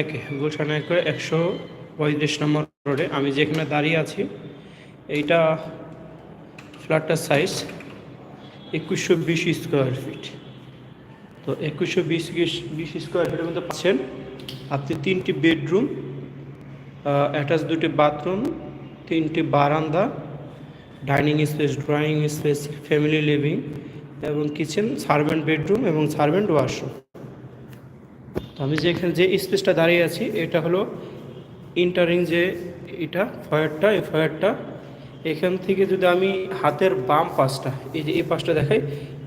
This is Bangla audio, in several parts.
একে গুলশান একে একশো পঁয়ত্রিশ নম্বর রোডে। আমি যেখানে দাঁড়িয়ে আছি, এইটা ফ্ল্যাটটার সাইজ একুশশো বিশ স্কোয়ার ফিট তো একুশশো বিশ বিশ স্কোয়ার ফিটের মধ্যে পাচ্ছেন আপনি তিনটি বেডরুম অ্যাটাচ দুটি বাথরুম তিনটি বারান্দা dining space drawing space family living এবং কিচেন সার্ভেন্ট বেডরুম এবং সার্ভেন্ট ওয়াশরুম তো যে এখানে যে স্পেসটা দাঁড়িয়ে আছি, এটা হলো ইন্টারিং যে এটা ফয়ারটা এই ফয়ারটা এখান থেকে যদি আমি হাতের বাম পাশটা, এই যে এই পাশটা দেখাই,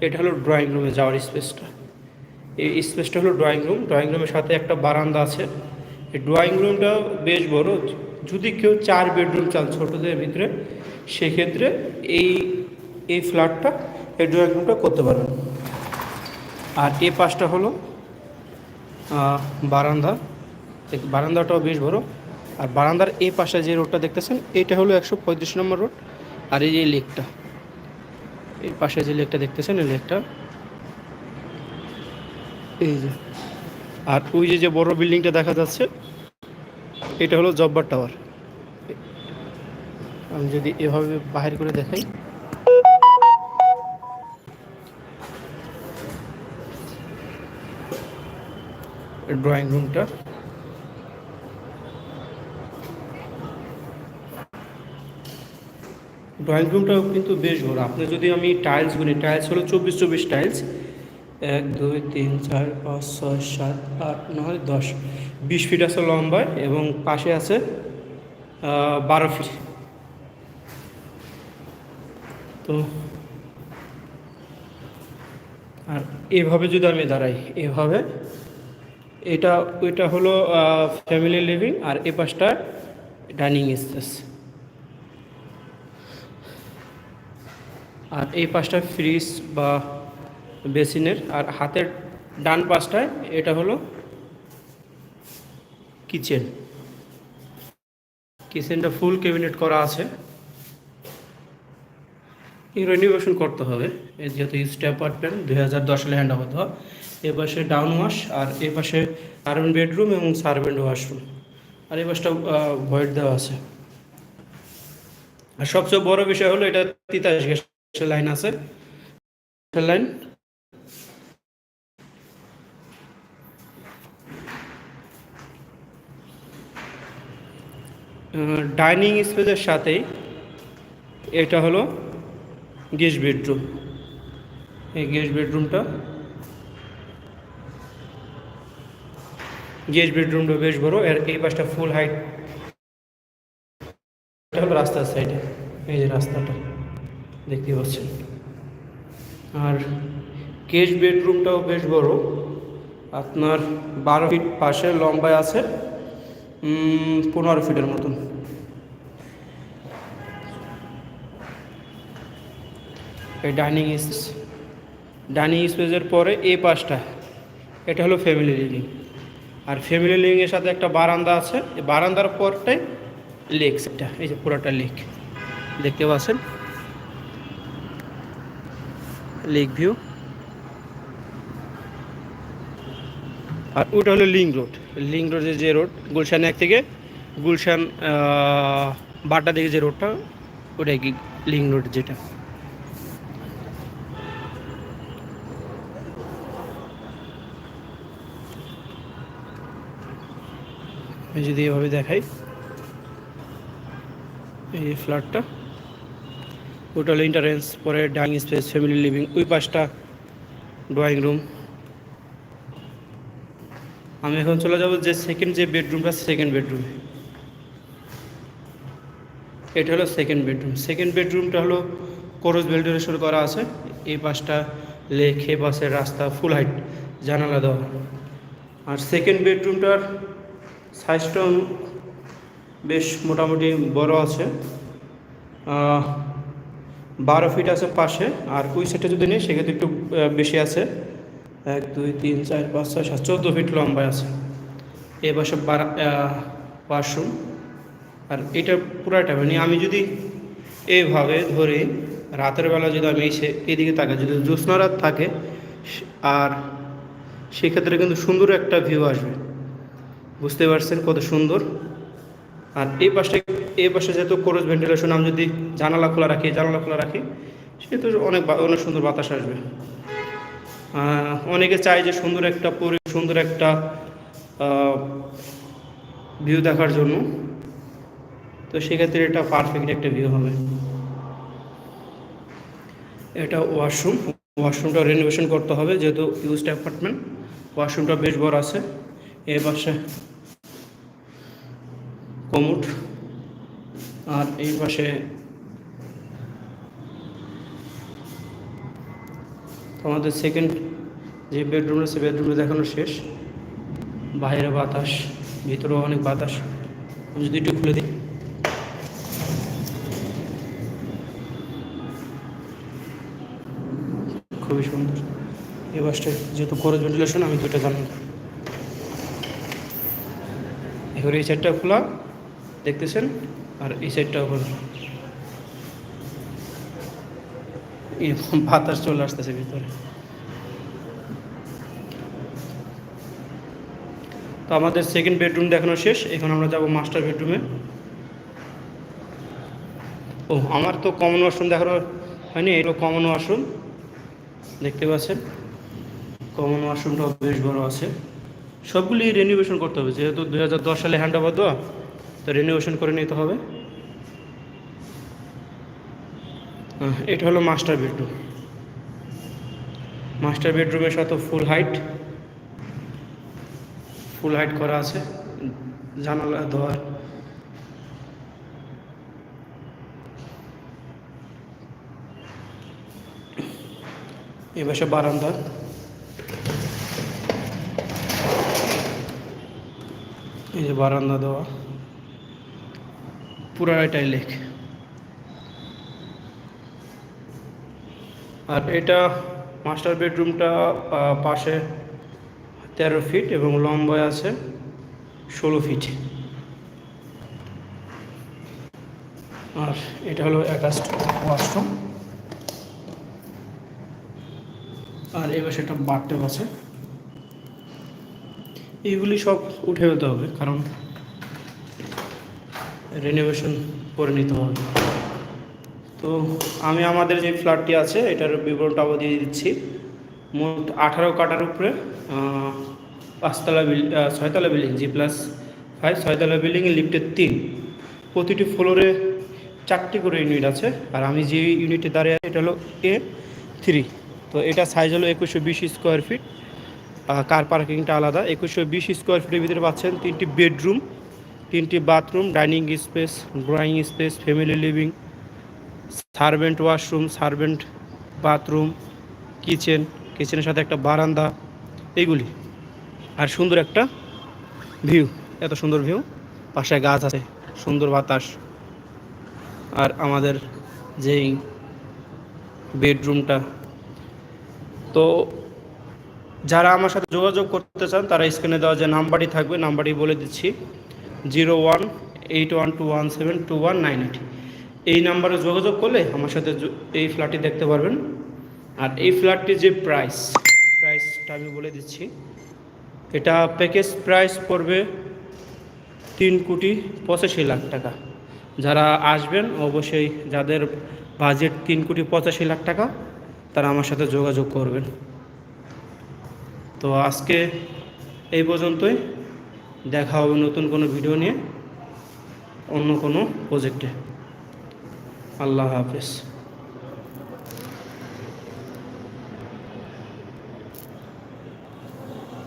এটা হলো ড্রয়িং রুমে যাওয়ার স্পেসটা। এই স্পেসটা হলো ড্রয়িং রুম ড্রয়িং রুমের সাথে একটা বারান্দা আছে। এই ড্রয়িং রুমটা বেশ বড়। যদি কেউ চার বেডরুম চান ছোটোদের ভিতরে, সেক্ষেত্রে এই এই ফ্ল্যাটটা এই ড্রয়িং রুমটা করতে পারবেন। আর এই পাশটা হলো বারান্দা। বারান্দাটাও বেশ বড়। আর বারান্দার এই পাশে যে রোডটা দেখতেছেন এইটা হলো একশো পঁয়ত্রিশ নম্বর রোড। আর এই যে লেকটা, এই পাশে যে লেকটা দেখতেছেন, এই লেকটা। এই যে, আর ওই যে যে বড় বিল্ডিংটা দেখা যাচ্ছে, এটা হলো জব্বার টাওয়ার। আমি যদি এভাবে বাহির করে দেখাই। ড্রয়িং রুমটা ড্রয়িং রুমটাও কিন্তু বেশ বড়। আপনি যদি আমি টাইলস গুনি টাইলস হলো চব্বিশ চব্বিশ টাইলস এক, দুই, তিন, চার, পাঁচ, ছয়, সাত, আট, নয়, দশ। বিশ ফিট আছে লম্বায় এবং পাশে আছে বারো ফিট তো আর এভাবে যদি আমি দাঁড়াই, এভাবে এটা ওইটা হলো ফ্যামিলি লিভিং আর এ পাশটা ডাইনিং স্পেস আর এই পাশটা ফ্রিজ বা বেসিনের আর হাতের ডান পাশটায় এটা হলো কিচেন কিচেনটা ফুল ক্যাবিনেট করা আছে। এই করতে হবে। যেহেতু ইস্ট অ্যাপার্টমেন্ট দুই হাজার দশ সালে হ্যান্ড ওভার দেওয়া। এ পাশে ডাউন ওয়াশ আর এ পাশে বেডরুম এবং সার্ভেন্ট ওয়াশরুম আর এই পাশটা ভয়েড দেওয়া আছে। আর সবচেয়ে বড় বিষয় হলো এটা তিতাস গ্যাসের লাইন আছে। লাইন ডাইনিং স্পেসের সাথেই এটা হলো গেস্ট বেডরুম এই গেস্ট বেডরুমটা গেস্ট বেডরুমটা বেশ বড়, এর এই পাশটা ফুল হাইট হলো রাস্তার সাইডে এই যে রাস্তাটা, দেখতে পাচ্ছেন। আর গেস্ট বেডরুমটাও বেশ বড়, আপনার বারো ফিট পাশে লম্বায় আছে পনেরো ফিটের মতন। এই ডাইনিং স্পেস ডাইনিং স্পেসের পরে এই পাশটা, এটা হলো ফ্যামিলি লিভিং আর ফ্যামিলি লিভিংয়ের সাথে একটা বারান্দা আছে। এই বারান্দার পরটাই লেক সেটা, এই যে পুরোটা লেক দেখতে পাচ্ছেন? লেক ভিউ আর ওটা হলো লিঙ্ক রোড লিঙ্ক রোডের যে রোড গুলশান এক থেকে গুলশান বাড্ডা দিকে যে রোডটা ওটাই কি লিঙ্ক রোড যেটা। আমি যদি এভাবে দেখাই, এই ফ্ল্যাটটা ওটা ইন্টারেন্স পরে ডাইনিং স্পেস ফ্যামিলি লিভিং ওই পাশটা ড্রয়িং রুম আমি এখন চলে যাব যে সেকেন্ড যে বেডরুমটা সেকেন্ড বেডরুম এটা হলো সেকেন্ড বেডরুম সেকেন্ড বেডরুমটা হলো কোরস ভেন্টিলেশন করা আছে। এই পাশটা লেক এ পাশের রাস্তা ফুল হাইট জানালা দেওয়া। আর সেকেন্ড বেডরুমটার সাইজটা বেশ মোটামুটি বড় আছে। বারো ফিট আছে পাশে, আর ওই সাইডে যদি নেই, সেক্ষেত্রে একটু বেশি আছে। এক, দুই, তিন, চার, পাঁচ, ছয়, সাত, চোদ্দ ফিট লম্বায় আছে। এ পাশে ওয়াশরুম আর এটা পুরাটা মানে আমি যদি এইভাবে ধরে, রাতের বেলা যদি আমি এসে এদিকে তাকাই, যদি জ্যোৎস্না রাত থাকে আর সেক্ষেত্রে কিন্তু সুন্দর একটা ভিউ আসবে। বুঝতে পারছেন কত সুন্দর। আর এই পাশে এই পাশে যেহেতু ক্রস ভেন্টিলেশন, আমি যদি জানালা খোলা রাখি, জানালা খোলা রাখি, সেহেতু অনেক অনেক সুন্দর বাতাস আসবে। অনেকে চায় যে সুন্দর একটা পরি, সুন্দর একটা ভিউ দেখার জন্য। তো সেক্ষেত্রে এটা পারফেক্ট একটা ভিউ হবে। এটা ওয়াশরুম ওয়াশরুমটা রেনোভেশন করতে হবে, যেহেতু ইউজড অ্যাপার্টমেন্ট ওয়াশরুমটা বেশ বড় আছে। এ পাশে কমুট আর এই পাশে আমাদের সেকেন্ড যে বেডরুম আছে বেডরুমে দেখানো শেষ। বাইরে বাতাস, ভিতরেও অনেক বাতাস। যদি একটু খুলে দিই। খুবই সুন্দর। এই বাসটা যেহেতু খরচ ভেন্টিলেশন আমি দুটো জানলাম। এবার এই সাইডটা খোলা, দেখতেছেন? আর এই সাইডটাও খোলা বাতাস চলে আসতেছে ভিতরে। তো আমাদের সেকেন্ড বেডরুম দেখানো শেষ, এখন আমরা যাব মাস্টার বেডরুমে ও, আমার তো কমন ওয়াশরুম দেখানো হয়নি এটা কমন ওয়াশরুম দেখতে পাচ্ছেন? কমন ওয়াশরুমটাও বেশ বড় আছে। সবগুলি রেনোভেশন করতে হবে। যেহেতু দুই হাজার দশ সালে হ্যান্ড ওভার দেওয়া, তো রেনোভেশন করে নিতে হবে। এটা হলো মাস্টার বেডরুম মাস্টার বেডরুমের সাথে ফুল হাইট ফুল হাইট করা আছে, জানালা দেওয়ার এ পাশে বারান্দা। এই যে বারান্দা দেওয়া। পুরাটাই টাইলেক আর এটা মাস্টার বেডরুমটা পাশে তেরো ফিট এবং লম্বায় আছে ষোলো ফিট। আর এটা হলো অ্যাটাচড ওয়াশরুম। আর এবার সেটা বাথটব আছে। এইগুলি সব উঠে যেতে হবে, কারণ রেনোভেশন করে নিতে হবে। তো আমি আমাদের যে ফ্ল্যাটটি আছে, এটার বিবরণটা বিবরণটাও দিয়ে দিচ্ছি। মোট আঠারো কাটার উপরে পাঁচতলা বিল ছয়তলা বিল্ডিং জি প্লাস ফাইভ ছয়তলা বিল্ডিংয়ে লিফটের তিন। প্রতিটি ফ্লোরে চারটি করে ইউনিট আছে, আর আমি যে ইউনিটে দাঁড়িয়ে আছি, এটা হলো এ থ্রি তো এটা সাইজ হলো একুশশো বিশ স্কোয়ার ফিট কার পার্কিংটা আলাদা। একুশশো বিশ স্কোয়ার ফিটের ভিতরে পাচ্ছেন তিনটি বেডরুম তিনটি bathroom dining space drawing space family living servant washroom servant bathroom kitchen কিচেনের সাথে একটা বারান্দা, এইগুলি। আর সুন্দর একটা ভিউ এত সুন্দর ভিউ পাশে গাছ আছে, সুন্দর বাতাস। আর আমাদের যেই বেডরুমটা তো যারা আমার সাথে যোগাযোগ করতে চান, তারা স্ক্রিনে দেওয়া যে নাম্বারই থাকবে, নাম্বারই বলে দিচ্ছি, zero one eight one two one seven two one nine eight. এই নাম্বারে যোগাযোগ করলে আমার সাথে এই ফ্ল্যাটটি দেখতে পারবেন। আর এই ফ্ল্যাটটির যে প্রাইস, প্রাইসটা আমি বলে দিচ্ছি। এটা প্যাকেজ প্রাইস পড়বে তিন কোটি পঁচাশি লাখ টাকা। যারা আসবেন, অবশ্যই যাদের বাজেট তিন কোটি পঁচাশি লাখ টাকা, তারা আমার সাথে যোগাযোগ করবেন। তো আজকে এই পর্যন্তই। দেখা হবে নতুন কোনো ভিডিও নিয়ে, অন্য কোনো প্রজেক্টে আল্লাহ হাফেজ।